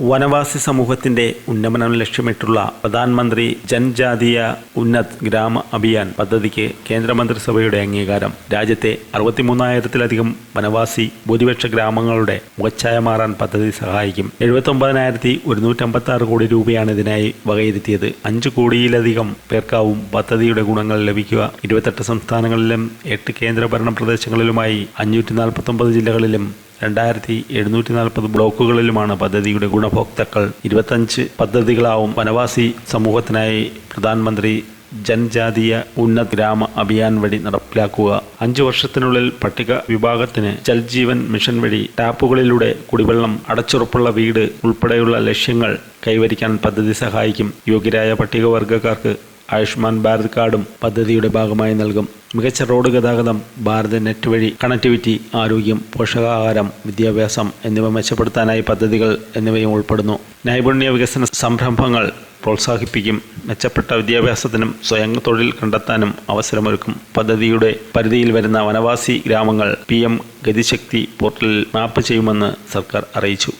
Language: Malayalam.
വനവാസി സമൂഹത്തിന്റെ ഉന്നമനം ലക്ഷ്യമിട്ടുള്ള പ്രധാനമന്ത്രി ജൻജാതീയ ഉന്നത് ഗ്രാമ അഭിയാൻ പദ്ധതിക്ക് കേന്ദ്രമന്ത്രിസഭയുടെ അംഗീകാരം. രാജ്യത്തെ അറുപത്തിമൂന്നായിരത്തിലധികം വനവാസി ഭൂരിപക്ഷ ഗ്രാമങ്ങളുടെ മുഖച്ഛായ മാറാൻ പദ്ധതി സഹായിക്കും. എഴുപത്തൊമ്പതിനായിരത്തി ഒരുന്നൂറ്റമ്പത്തി ആറ് കോടി രൂപയാണ് ഇതിനായി വകയിരുത്തിയത്. അഞ്ച് കോടിയിലധികം പേർക്കാവും പദ്ധതിയുടെ ഗുണങ്ങൾ ലഭിക്കുക. ഇരുപത്തെട്ട് സംസ്ഥാനങ്ങളിലും എട്ട് കേന്ദ്രഭരണ പ്രദേശങ്ങളിലുമായി അഞ്ഞൂറ്റി ജില്ലകളിലും രണ്ടായിരത്തി എഴുന്നൂറ്റി നാൽപ്പത് ബ്ലോക്കുകളിലുമാണ് പദ്ധതിയുടെ ഗുണഭോക്താക്കൾ. ഇരുപത്തഞ്ച് പദ്ധതികളാവും വനവാസി സമൂഹത്തിനായി പ്രധാനമന്ത്രി ജൻജാതീയ ഉന്നത് ഗ്രാമ അഭിയാൻ വഴി നടപ്പിലാക്കുക. അഞ്ചു വർഷത്തിനുള്ളിൽ പട്ടിക വിഭാഗത്തിന് ജൽജീവൻ മിഷൻ വഴി ടാപ്പുകളിലൂടെ കുടിവെള്ളം അടച്ചുറപ്പുള്ള വീട് ഉൾപ്പെടെയുള്ള ലക്ഷ്യങ്ങൾ കൈവരിക്കാൻ പദ്ധതി സഹായിക്കും. യോഗ്യരായ പട്ടികവർഗക്കാർക്ക് ആയുഷ്മാൻ ഭാരത് കാർഡും പദ്ധതിയുടെ ഭാഗമായി നൽകും. മികച്ച റോഡ് ഗതാഗതം ഭാരത് നെറ്റ് വഴി കണക്ടിവിറ്റി ആരോഗ്യം പോഷകാഹാരം വിദ്യാഭ്യാസം എന്നിവ മെച്ചപ്പെടുത്താനായി പദ്ധതികൾ എന്നിവയും ഉൾപ്പെടുന്നു. നൈപുണ്യ വികസന സംരംഭങ്ങൾ പ്രോത്സാഹിപ്പിക്കും. മെച്ചപ്പെട്ട വിദ്യാഭ്യാസത്തിനും സ്വയം തൊഴിൽ കണ്ടെത്താനും അവസരമൊരുക്കും. പദ്ധതിയുടെ പരിധിയിൽ വരുന്ന വനവാസി ഗ്രാമങ്ങൾ പി എം ഗതിശക്തി പോർട്ടലിൽ മാപ്പ് ചെയ്യുമെന്ന് സർക്കാർ അറിയിച്ചു.